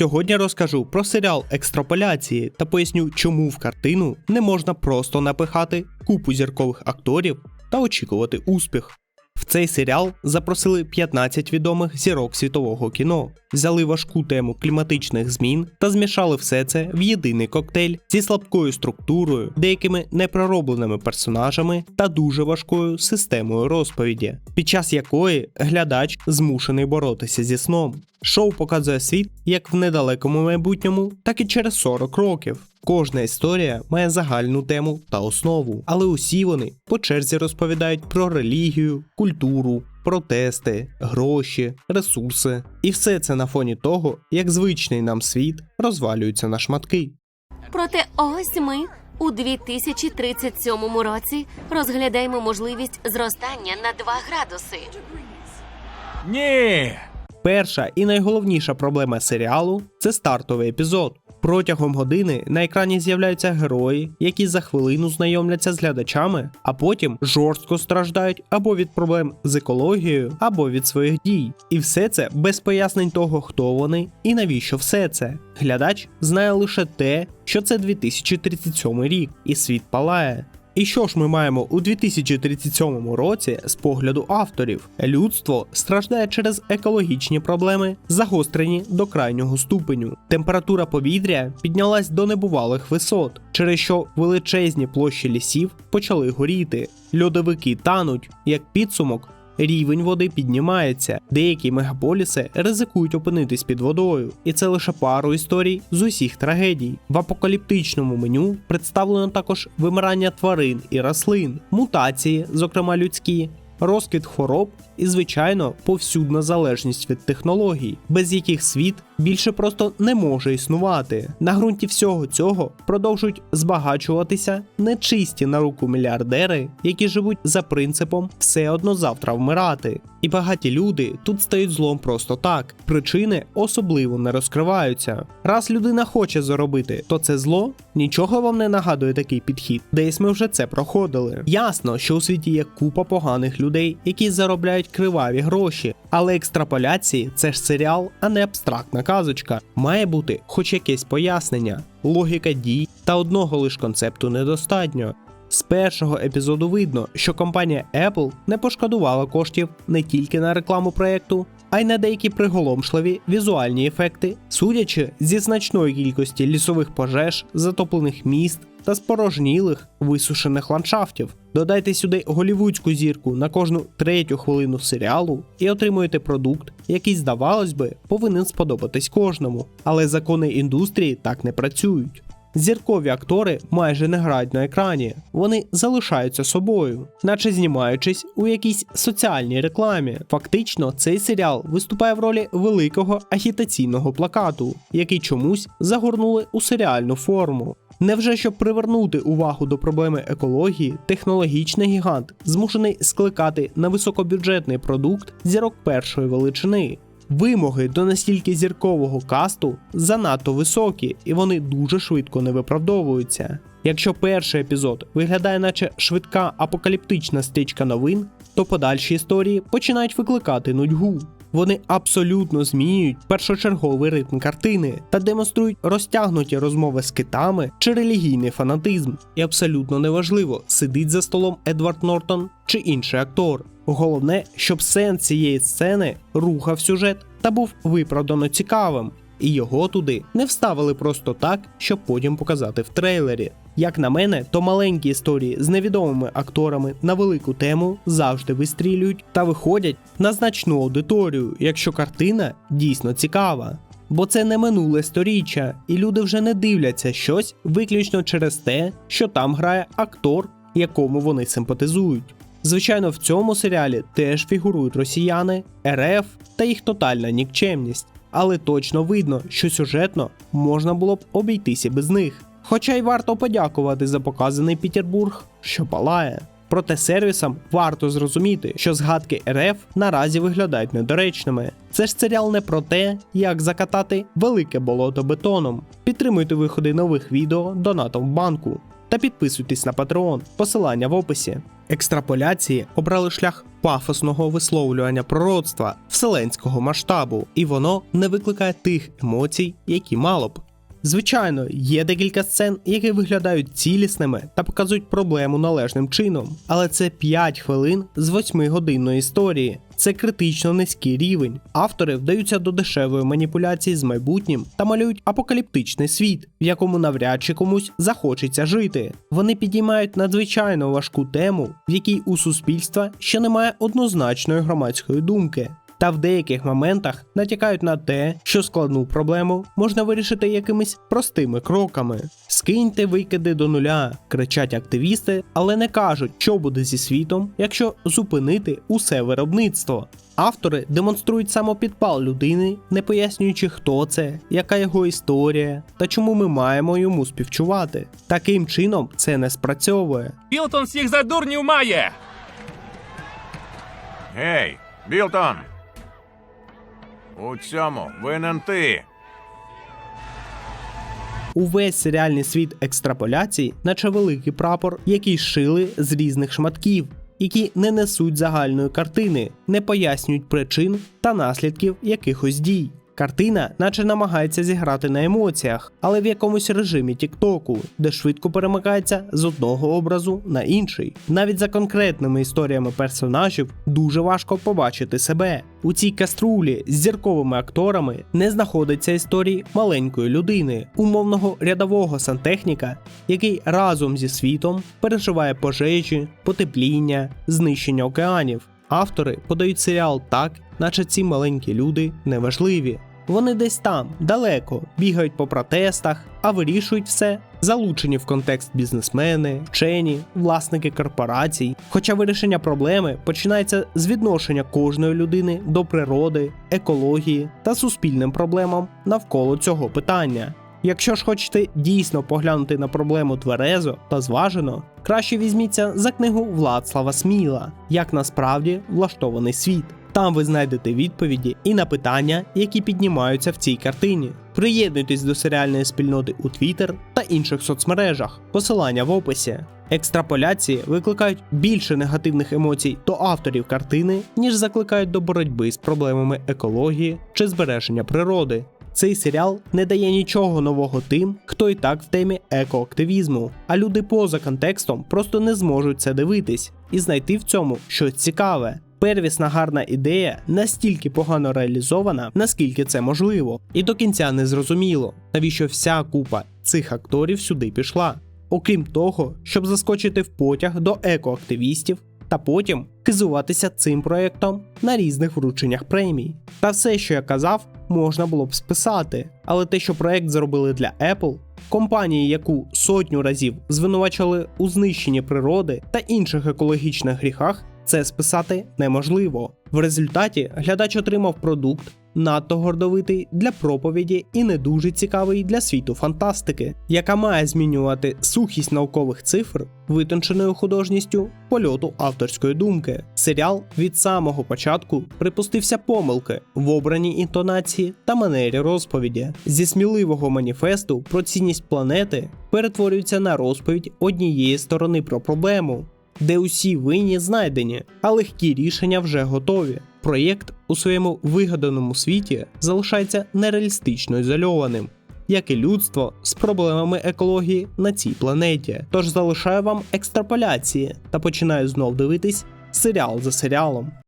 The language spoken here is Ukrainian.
Сьогодні розкажу про серіал екстраполяції та поясню, чому в картину не можна просто напихати купу зіркових акторів та очікувати успіх. В цей серіал запросили 15 відомих зірок світового кіно, взяли важку тему кліматичних змін та змішали все це в єдиний коктейль зі слабкою структурою, деякими непроробленими персонажами та дуже важкою системою розповіді, під час якої глядач змушений боротися зі сном. Шоу показує світ як в недалекому майбутньому, так і через 40 років. Кожна історія має загальну тему та основу, але усі вони по черзі розповідають про релігію, культуру, протести, гроші, ресурси. І все це на фоні того, як звичний нам світ розвалюється на шматки. Проте ось ми у 2037 році розглядаємо можливість зростання на 2 градуси. Ні. Перша і найголовніша проблема серіалу це стартовий епізод. Протягом години на екрані з'являються герої, які за хвилину знайомляться з глядачами, а потім жорстко страждають або від проблем з екологією, або від своїх дій. І все це без пояснень того, хто вони і навіщо все це. Глядач знає лише те, що це 2037 рік, і світ палає. І що ж ми маємо у 2037 році з погляду авторів? Людство страждає через екологічні проблеми, загострені до крайнього ступеню. Температура повітря піднялась до небувалих висот, через що величезні площі лісів почали горіти. Льодовики тануть, як підсумок. Рівень води піднімається, деякі мегаполіси ризикують опинитись під водою, і це лише пару історій з усіх трагедій. В апокаліптичному меню представлено також вимирання тварин і рослин, мутації, зокрема людські, розквіт хвороб і, звичайно, повсюдна залежність від технологій, без яких світ більше просто не може існувати. На ґрунті всього цього продовжують збагачуватися нечисті на руку мільярдери, які живуть за принципом все одно завтра вмирати. І багаті люди тут стають злом просто так. Причини особливо не розкриваються. Раз людина хоче заробити, то це зло нічого вам не нагадує такий підхід. Десь ми вже це проходили. Ясно, що у світі є купа поганих людей, які заробляють криваві гроші, але екстраполяції це ж серіал, а не абстрактна казочка. Має бути хоч якесь пояснення, логіка дій та одного лиш концепту недостатньо. З першого епізоду видно, що компанія Apple не пошкодувала коштів не тільки на рекламу проєкту, а й на деякі приголомшливі візуальні ефекти, судячи зі значної кількості лісових пожеж, затоплених міст та спорожнілих висушених ландшафтів. Додайте сюди голівудську зірку на кожну третю хвилину серіалу і отримуєте продукт, який, здавалось би, повинен сподобатись кожному. Але закони індустрії так не працюють. Зіркові актори майже не грають на екрані, вони залишаються собою, наче знімаючись у якійсь соціальній рекламі. Фактично, цей серіал виступає в ролі великого агітаційного плакату, який чомусь загорнули у серіальну форму. Невже щоб привернути увагу до проблеми екології, технологічний гігант змушений скликати на високобюджетний продукт зірок першої величини? Вимоги до настільки зіркового касту занадто високі, і вони дуже швидко не виправдовуються. Якщо перший епізод виглядає, наче швидка апокаліптична стичка новин, то подальші історії починають викликати нудьгу. Вони абсолютно змінюють першочерговий ритм картини та демонструють розтягнуті розмови з китами чи релігійний фанатизм. І абсолютно неважливо, сидить за столом Едвард Нортон чи інший актор. Головне, щоб сенс цієї сцени рухав сюжет та був виправдано цікавим. І його туди не вставили просто так, щоб потім показати в трейлері. Як на мене, то маленькі історії з невідомими акторами на велику тему завжди вистрілюють та виходять на значну аудиторію, якщо картина дійсно цікава. Бо це не минуле сторіччя, і люди вже не дивляться щось виключно через те, що там грає актор, якому вони симпатизують. Звичайно, в цьому серіалі теж фігурують росіяни, РФ та їх тотальна нікчемність, але точно видно, що сюжетно можна було б обійтися без них. Хоча й варто подякувати за показаний Петербург, що палає. Проте сервісам варто зрозуміти, що згадки РФ наразі виглядають недоречними. Це ж серіал не про те, як закатати велике болото бетоном. Підтримуйте виходи нових відео донатом в банку. Та підписуйтесь на Patreon, посилання в описі. Екстраполяції обрали шлях пафосного висловлювання пророцтва вселенського масштабу, і воно не викликає тих емоцій, які мало б. Звичайно, є декілька сцен, які виглядають цілісними та показують проблему належним чином, але це 5 хвилин з 8-годинної історії. Це критично низький рівень. Автори вдаються до дешевої маніпуляції з майбутнім та малюють апокаліптичний світ, в якому навряд чи комусь захочеться жити. Вони підіймають надзвичайно важку тему, в якій у суспільства ще немає однозначної громадської думки та в деяких моментах натякають на те, що складну проблему можна вирішити якимись простими кроками. Скиньте викиди до нуля, кричать активісти, але не кажуть, що буде зі світом, якщо зупинити усе виробництво. Автори демонструють самопідпал людини, не пояснюючи, хто це, яка його історія та чому ми маємо йому співчувати. Таким чином це не спрацьовує. Білтон всіх за дурнів має! Гей, Білтон! У цьому винен ти. Увесь серіальний світ екстраполяцій, наче великий прапор, який шили з різних шматків, які не несуть загальної картини, не пояснюють причин та наслідків якихось дій. Картина, наче намагається зіграти на емоціях, але в якомусь режимі Тіктоку, де швидко перемикається з одного образу на інший. Навіть за конкретними історіями персонажів дуже важко побачити себе. У цій каструлі з зірковими акторами не знаходиться історії маленької людини, умовного рядового сантехніка, який разом зі світом переживає пожежі, потепління, знищення океанів. Автори подають серіал так, наче ці маленькі люди неважливі. Вони десь там, далеко, бігають по протестах, а вирішують все, залучені в контекст бізнесмени, вчені, власники корпорацій. Хоча вирішення проблеми починається з відношення кожної людини до природи, екології та суспільним проблемам навколо цього питання. Якщо ж хочете дійсно поглянути на проблему тверезо та зважено, краще візьміться за книгу Владслава Сміла Як насправді влаштований світ. Там ви знайдете відповіді і на питання, які піднімаються в цій картині. Приєднуйтесь до серіальної спільноти у Twitter та інших соцмережах. Посилання в описі. Екстраполяції викликають більше негативних емоцій до авторів картини, ніж закликають до боротьби з проблемами екології чи збереження природи. Цей серіал не дає нічого нового тим, хто і так в темі екоактивізму, а люди поза контекстом просто не зможуть це дивитись і знайти в цьому щось цікаве. Первісна гарна ідея настільки погано реалізована, наскільки це можливо, і до кінця не зрозуміло, навіщо вся купа цих акторів сюди пішла. Окрім того, щоб заскочити в потяг до екоактивістів та потім хизуватися цим проєктом на різних врученнях премій. Та все, що я казав, можна було б списати, але те, що проєкт зробили для Apple, компанії, яку сотню разів звинувачували у знищенні природи та інших екологічних гріхах, це списати неможливо. В результаті глядач отримав продукт надто гордовитий для проповіді і не дуже цікавий для світу фантастики, яка має змінювати сухість наукових цифр витонченою художністю польоту авторської думки. Серіал від самого початку припустився помилки в обраній інтонації та манері розповіді. Зі сміливого маніфесту про цінність планети перетворюється на розповідь однієї сторони про проблему де усі винні знайдені, а легкі рішення вже готові. Проєкт у своєму вигаданому світі залишається нереалістично ізольованим, як і людство з проблемами екології на цій планеті. Тож залишаю вам екстраполяції та починаю знов дивитись серіал за серіалом.